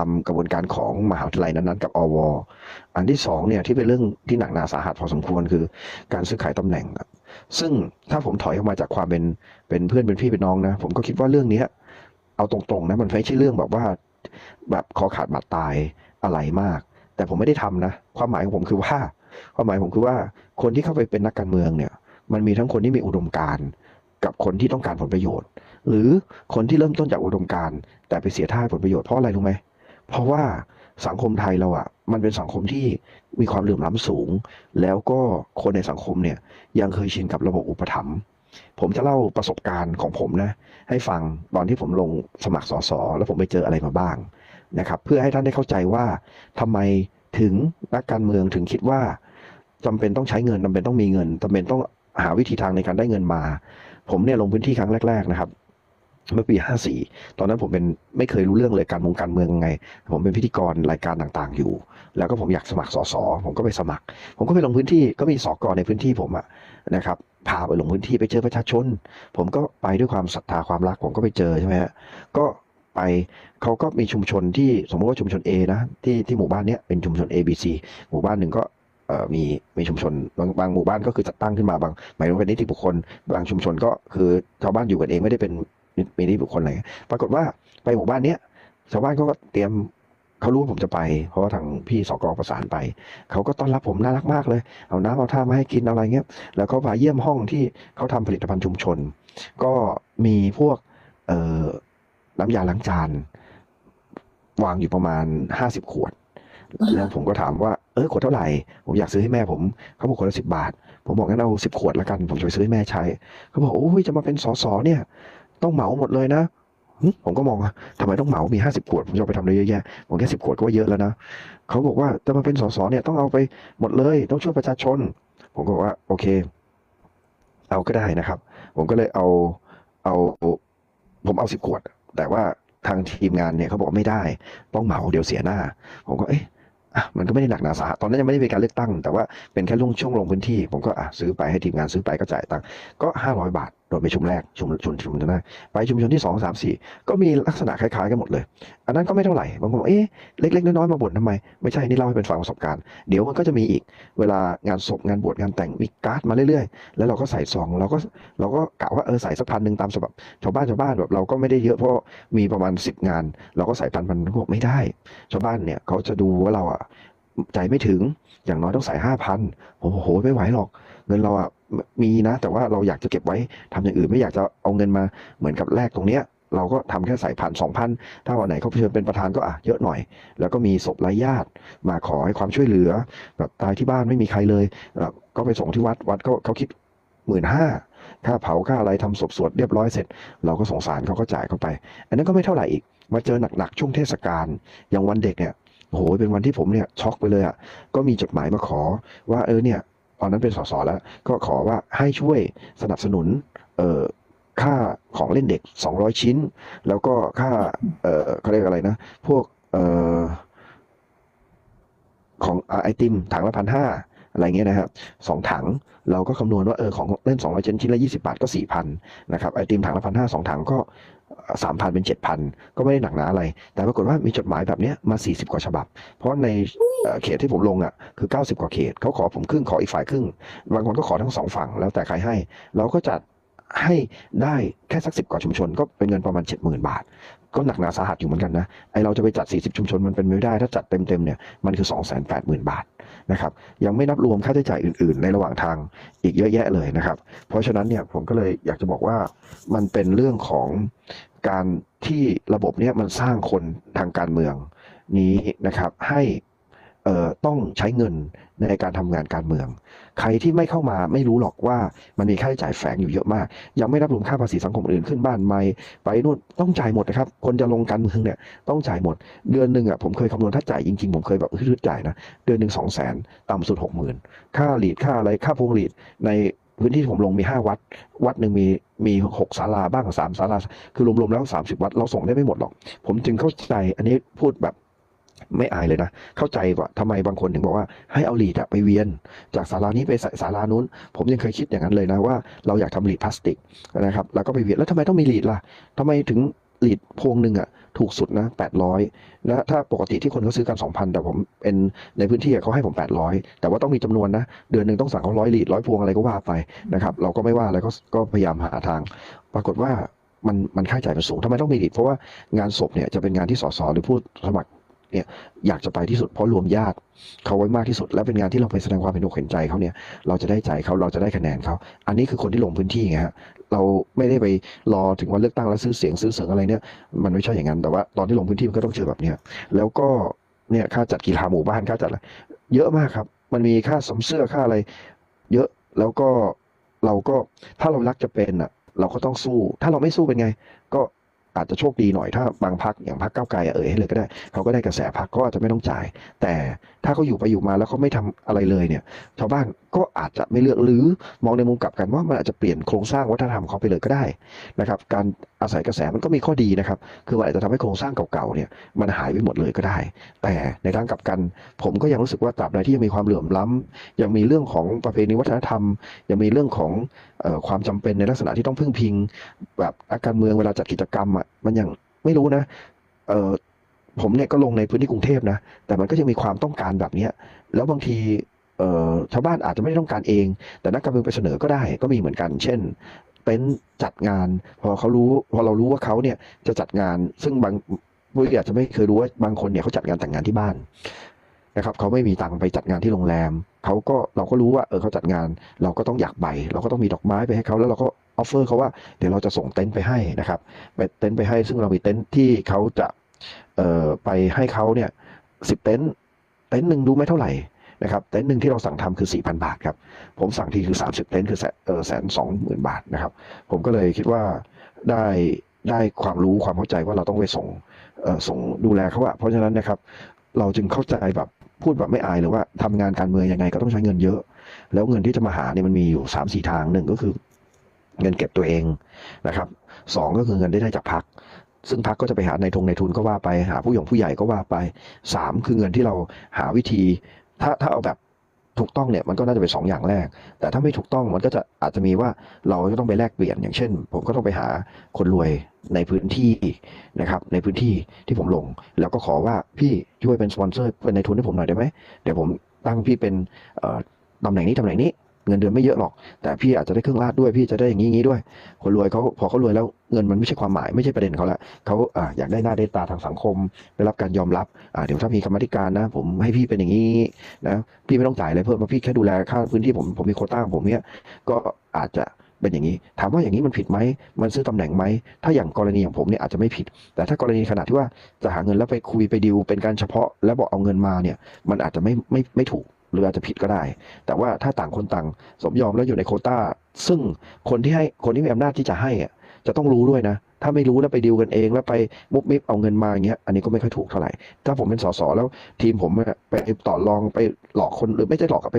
ามกระบวนการของมหาวิทยาลัยนั้นๆกับอว อันที่สองเนี่ยที่เป็นเรื่องที่หนักหนาสาหัสพอสมควรคือการซื้อขายตำแหน่งอะซึ่งถ้าผมถอยออกมาจากความเป็นเป็นเพื่อนเป็นพี่เป็นน้องนะ ผมก็คิดว่าเรื่องเนี้ยเอาตรงๆนะมันไม่ใช่เรื่องแบบว่าแบบคอขาดบาดตายอะไรมาก แต่ผมไม่ได้ทำนะ ความหมายของผมคือว่า ความหมายผมคือว่าคนที่เข้าไปเป็นนักการเมืองเนี่ย มันมีทั้งคนที่มีอุดมการณ์กับคนที่ต้องการผลประโยชน์ หรือคนที่เริ่มต้นจากอุดมการณ์แต่ไปเสียท่าผลประโยชน์เพราะอะไรรู้ไหมเเพราะว่าสังคมไทยเราอะมันเป็นสังคมที่มีความเหลื่อมล้ำสูง แล้วก็คนในสังคมเนี่ยยังเคยชินกับระบบอุปถัมภ์ผมจะเล่าประสบการณ์ของผมนะ ให้ฟังตอนที่ผมลงสมัครสสแล้วผมไปเจออะไรมาบ้างนะครับ เพื่อให้ท่านได้เข้าใจว่าทำไมถึงนักการเมืองถึงคิดว่าจำเป็นต้องใช้เงินจำเป็นต้องมีเงินจำเป็นต้องหาวิธีทางในการได้เงินมา ผมเนี่ยลงพื้นที่ครั้งแรก ๆ นะครับ เมื่อปี 54 ตอนนั้นผมเป็นไม่เคยรู้เรื่องเลยการมงการเมืองยังไง ผมเป็นพิธีกรรายการต่างๆอยู่ แล้วก็ผมอยากสมัครสสผมก็ไปสมัคร ผมก็ไปลงพื้นที่ก็มีสกในพื้นที่ผมอะนะครับพาไปลงพื้นที่ไปเจอประชาชน ผมก็ไปด้วยความศรัทธาความรักผมก็ไปเจอใช่ไหมฮะก็ไปเขาก็มีชุมชนที่สมมติว่าชุมชน A นะที่ที่หมู่บ้านเนี้ยเป็นชุมชน A B C หมู่บ้านหนึ่งก็มีมีชุมชนบางบางหมู่บ้านก็คือจัดตั้งขึ้นมาบางหมายถึงเป็นนิติบุคคลบางชุมชนก็คือชาวบ้านอยู่กันเองไม่ได้เป็น มีนิติบุคคลอะไรปรากฏว่าไปหมู่บ้านเนี้ยชาวบ้านเขาก็เตรียมเขารู้ว่าผมจะไป เพราะว่าทางพี่สกประสานไป เขาก็ต้อนรับผมน่ารักมากเลย เอาน้ำเอาท่ามาให้กินอะไรเงี้ย แล้วก็มาเยี่ยมห้องที่เขาทำผลิตภัณฑ์ชุมชน ก็มีพวกเอ่อน้ำยาล้างจานวางอยู่ประมาณห้าสิบขวด แล้วผมก็ถามว่า เออขวดเท่าไหร่ ผมอยากซื้อให้แม่ผมเขาบอกขวดละสิบาท ผมบอกงั้นเอาสิบขวดละกัน ผมจะไปซื้อให้แม่ใช้ เขาบอกโอ้ยจะมาเป็นสอสอเนี่ย ต้องเหมาหมดเลยนะหึผมก็มองว่าทำไมต้องเหมา มีห้าสิบขวด ผมจะเอาไปทำอะไรเยอะแยะ ผมแค่สิบขวดก็ว่าเยอะแล้วนะ เขาบอกว่าจะมาเป็นสสเนี่ยต้องเอาไปหมดเลย ต้องช่วยประชาชน ผมก็บอกว่า โอเค เอาก็ได้นะครับ ผมก็เลยเอา เอา ผมเอาสิบขวด แต่ว่าทางทีมงานเนี่ยเขาบอกว่าไม่ได้ ต้องเหมาเดี๋ยวเสียหน้า ผมก็เอ๊ะอะมันก็ไม่ได้หนักหนาสาหัสตอนนั้นยังไม่ได้มีการเลือกตั้ง แต่ว่าเป็นแค่ลงช่วงลงพื้นที่ ผมก็อะซื้อไปให้ทีมงานซื้อไปก็จ่ายตังค์ก็ห้าร้อยบาท โดยไปชุมแรกชุมชุมชุมชนแรกไปชุมชนที่สองสามสี่ก็มีลักษณะคล้ายๆกันหมดเลย อันนั้นก็ไม่เท่าไหร่บางคนบอกเอ๊ะเล็กๆน้อยๆมาบ่นทำไม ไม่ใช่นี่เล่าให้เป็นฟังประสบการณ์เดี๋ยวมันก็จะมีอีกเวลางานศพงานบวชงานแต่งมีการ์ดมาเรื่อยๆ แล้วเราก็ใส่ซองเราก็เราก็กะว่าเออใส่สักพันหนึ่งตามฉบับชาวบ้านชาวบ้านแบบเราก็ไม่ได้เยอะเพราะมีประมาณสิบงาน เราก็ใส่พันพันพวกไม่ได้ ชาวบ้านเนี่ยเขาจะดูว่าเราอะใจไม่ถึงอย่างน้อยต้องใส่ห้าพันโอ้โหไม่ไหวหรอก เงินเราอะ มีนะ แต่ว่าเราอยากจะเก็บไว้ทำอย่างอื่นไม่อยากจะเอาเงินมาเหมือนกับแลกตรงเนี้ยเราก็ทำแค่ใส่พันสองพันถ้าวันไหนเขาเชิญเป็นประธานก็อะเยอะหน่อย แล้วก็มีศพไร้ญาติมาขอให้ความช่วยเหลือ แบบตายที่บ้านไม่มีใครเลยเอ่อก็ไปส่งที่วัดวัดก็เขาคิดหมื่นห้าค่าเผาค่าอะไรทำศพสวดเรียบร้อยเสร็จ เราก็สงสารเขาก็จ่ายเข้าไป อันนั้นก็ไม่เท่าไหร่อีก มาเจอหนักๆช่วงเทศกาลอย่างวันเด็กเนี่ยโอ้โหเป็นวันที่ผมเนี่ยช็อกไปเลยอะก็มีจดหมายมาขอว่าเออเนี่ย ตอนนั้นเป็นสสแล้ว ก็ขอว่าให้ช่วยสนับสนุนเออค่าของเล่นเด็ก 200 ชิ้น แล้วก็ค่าเออเขาเรียกอะไรนะ พวกเออของไอติมถังละพันห้าอะไรเงี้ยนะครับสองถังเราก็คำนวณว่าเออของเล่น200ชิ้นชิ้นละ20 บาทก็ 4,000นะครับไอติมถังละพันห้าสองถังก็ สามพันเป็นเจ็ดพันก็ไม่ได้หนักหนาอะไร แต่ปรากฏว่ามีจดหมายแบบเนี้ยมา 40 กว่าฉบับ เพราะในเอ่อเขตที่ผมลงอะคือ 90 กว่าเขตเขาขอผมครึ่งขออีกฝ่ายครึ่ง บางคนก็ขอทั้งสองฝั่งแล้วแต่ใครให้ เราก็จัดให้ได้แค่สักสิบกว่าชุมชน ก็เป็นเงินประมาณ 70,000 บาท ก็หนักหนาสาหัสอยู่เหมือนกันนะไอเราจะไปจัด 40 ชุมชนมันเป็นไม่ได้ ถ้าจัดเต็มๆเนี่ยมันคือ 280,000 บาทนะครับยังไม่นับรวมค่าใช้จ่ายอื่นๆ ในระหว่างทางอีกเยอะแยะเลยนะครับ เพราะฉะนั้นเนี่ยผมก็เลยอยากจะบอกว่ามันเป็นเรื่องของการที่ระบบเนี่ยมันสร้างคนทางการเมืองนี้นะครับให้ ต้องใช้เงินในการทำงานการเมือง ใครที่ไม่เข้ามาไม่รู้หรอกว่ามันมีค่าใช้จ่ายแฝงอยู่เยอะมาก ยังไม่นับรวมค่าภาษีสังคมอื่นขึ้นบ้านใหม่ไปนู่นต้องจ่ายหมดนะครับ คนจะลงการเมืองเนี่ยต้องจ่ายหมด เดือนหนึ่งอะผมเคยคำนวณถ้าจ่ายจริงๆ ผมเคยแบบฮืดจ่ายนะ เดือนหนึ่งสองแสนต่ำสุดหกหมื่นค่าหลีดค่าอะไรค่าพวงหลีดในพื้นที่ที่ผมลงมีห้าวัด วัดหนึ่งมีมีหกศาลาบ้างสามศาลา คือรวมๆแล้วสามสิบวัด เราส่งได้ไม่หมดหรอก ผมจึงเข้าใจอันนี้พูดแบบ ไม่อายเลยนะ เข้าใจว่าทำไมบางคนถึงบอกว่าให้เอาหลีดอะไปเวียน จากศาลานี้ไปศาลานู้น ผมยังเคยคิดอย่างนั้นเลยนะว่าเราอยากทำหลีดพลาสติกนะครับแล้วก็ไปเวียนแล้วทำไมต้องมีหลีดล่ะทำไมถึงลีดพวงหนึ่งอะถูกสุดนะแปดร้อยนะถ้าปกติที่คนเขาซื้อกันสองพันแต่ผมเป็นในพื้นที่เขาให้ผมแปดร้อยแต่ว่าต้องมีจำนวนนะ เดือนหนึ่งต้องสั่งเขาร้อยลีดร้อยพวงอะไรก็ว่าไปนะครับ เราก็ไม่ว่าอะไรก็ก็พยายามหาทาง ปรากฏว่ามันมันค่าใช้จ่ายมันสูงทำไมต้องมีลีดเพราะว่างานศพเนี่ยจะเป็นงานที่สสหรือผู้สมัคร เนี่ยอยากจะไปที่สุดเพราะรวมญาติเขาไว้มากที่สุด และเป็นงานที่เราไปแสดงความเห็นอกเห็นใจเขาเนี่ยเราจะได้ใจเขาเราจะได้คะแนนเขาอันนี้คือคนที่ลงพื้นที่ไงฮะเราไม่ได้ไปรอถึงวันเลือกตั้งแล้วซื้อเสียงซื้อเสียงอะไรเนี่ยมันไม่ใช่อย่างนั้นแต่ว่า ตอนที่ลงพื้นที่มันก็ต้องเจอแบบเนี้ยแล้วก็เนี่ยค่าจัดกีฬาหมู่บ้านค่าจัดอะไรเยอะมากครับ มันมีค่าสมเสื้อค่าอะไร เยอะแล้วก็เราก็ถ้าเรารักจะเป็นอะ เราก็ต้องสู้ ถ้าเราไม่สู้เป็นไง ก็ อาจจะโชคดีหน่อยถ้าบางพักอย่างพักเก้าไกลเอ่ยให้เลยก็ได้เขาก็ได้กระแสพักก็อาจจะไม่ต้องจ่าย แต่ถ้าเขาอยู่ไปอยู่มาแล้วเขาไม่ทำอะไรเลยเนี่ย ชาวบ้านก็อาจจะไม่เลือกหรือมองในมุมกลับกันว่ามันอาจจะเปลี่ยนโครงสร้างวัฒนธรรมเขาไปเลยก็ได้นะครับ การ อาศัยกระแสมันก็มีข้อดีนะครับ คือมันอาจจะทำให้โครงสร้างเก่าๆเนี่ยมันหายไปหมดเลยก็ได้ แต่ในทางกลับกัน ผมก็ยังรู้สึกว่าตราบใดที่ยังมีความเหลื่อมล้ำยังมีเรื่องของประเพณีวัฒนธรรม ยังมีเรื่องของออความจำเป็นในลักษณะที่ต้องพึ่งพิง แบบนัการเมืองเวลาจัดกิจกรรมอะมันยังไม่รู้นะเออผมเนี่ยก็ลงในพื้นที่กรุงเทพนะ แต่มันก็ยังมีความต้องการแบบเนี้ยแล้วบางทีชาวบ้านอาจจะไม่ได้ต้องการเอง แต่นักการเมืองไปเสนอก็ได้ก็มีเหมือนกัน เช่น เต็นท์จัดงาน พอเขารู้พอเรารู้ว่าเขาเนี่ยจะจัดงาน ซึ่งบางผู้อาจจะไม่เคยรู้ว่าบางคนเนี่ยเขาจัดงานแต่งงานที่บ้านนะครับเขาไม่มีตังค์ไปจัดงานที่โรงแรมเขาก็เราก็รู้ว่าเออเขาจัดงาน เราก็ต้องอยากไป เราก็ต้องมีดอกไม้ไปให้เขาแล้วเราก็ออฟเฟอร์เขาว่าเดี๋ยวเราจะส่งเต็นท์ไปให้นะครับไปเต็นท์ไปให้ ซึ่งเรามีเต็นท์ที่เขาจะเอ่อไปให้เขาเนี่ยสิบเต็นท์เต็นท์หนึ่งดูไหมเท่าไหร่ นะครับเต็นท์หนึ่งที่เราสั่งทำคือสี่พันบาทครับ ผมสั่งทีคือสามสิบเต็นท์คือแสนสองหมื่นบาทนะครับ ผมก็เลยคิดว่าได้ได้ความรู้ความเข้าใจว่าเราต้องไปส่งส่งดูแลเขาอะเพราะฉะนั้นนะครับเราจึงเข้าใจแบบพูดแบบไม่อายเลยว่าทำงานการเมืองยังไงก็ต้องใช้เงินเยอะ แล้วเงินที่จะมาหาเนี่ยมันมีอยู่สามสี่ทางหนึ่งก็คือ เงินเก็บตัวเองนะครับสองก็คือเงินได้จากพักซึ่งพักก็จะไปหาในทงในทุนก็ว่าไปหาผู้หยงผู้ใหญ่ก็ว่าไปสามคือเงินที่เราหาวิธี ถ้าถ้าเอาแบบถูกต้องเนี่ยมันก็น่าจะเป็นสองอย่างแรก แต่ถ้าไม่ถูกต้องมันก็จะอาจจะมีว่าเราจะต้องไปแลกเปลี่ยนอย่างเช่น ผมก็ต้องไปหาคนรวยในพื้นที่นะครับ ในพื้นที่ที่ผมลง แล้วก็ขอว่าพี่ช่วยเป็นสปอนเซอร์เป็นในทุนให้ผมหน่อยได้ไหมเดี๋ยวผมตั้งพี่เป็นตำแหน่งนี้ตำแหน่งนี้ เงินเดือนไม่เยอะหรอก แต่พี่อาจจะได้เครื่องราชด้วย พี่จะได้อย่างนี้งนี้ด้วย คนรวยเขาพอเขารวยแล้วเงินมันไม่ใช่ความหมายไม่ใช่ประเด็นเขาละเขาอยากได้หน้าได้ตาทางสังคม ได้รับการยอมรับเดี๋ยวถ้ามีกรรมธิการนะ ผมให้พี่เป็นอย่างนี้นะพี่ไม่ต้องจ่ายอะไรเพิ่มเพราะพี่แค่ดูแลค่าพื้นที่ผมผมมีโคต้าของผมเนี้ยก็อาจจะเป็นอย่างนี้ ถามว่าอย่างนี้มันผิดไหม มันซื้อตำแหน่งไหม ถ้าอย่างกรณีอย่างผมเนี่ยอาจจะไม่ผิด แต่ถ้ากรณีขนาดที่ว่าจะหาเงินแล้วไปคุยไปดิวเป็นการเฉพาะ แล้วบอกเอาเงินมาเนี่ย มันอาจจะไม่ไม่ไม่ถูก หรืออาจจะผิดก็ได้ แต่ว่าถ้าต่างคนต่างสมยอมแล้วอยู่ในโคต้า ซึ่งคนที่ให้คนที่มีอำนาจที่จะให้จะต้องรู้ด้วยนะ ถ้าไม่รู้แล้วไปดิวกันเอง แล้วไปมุบมิบเอาเงินมาอย่างเงี้ย อันนี้ก็ไม่ค่อยถูกเท่าไหร่ ถ้าผมเป็นสสแล้วทีมผมไปต่อรองไปหลอกคนหรือไม่ใช่หลอกกับไป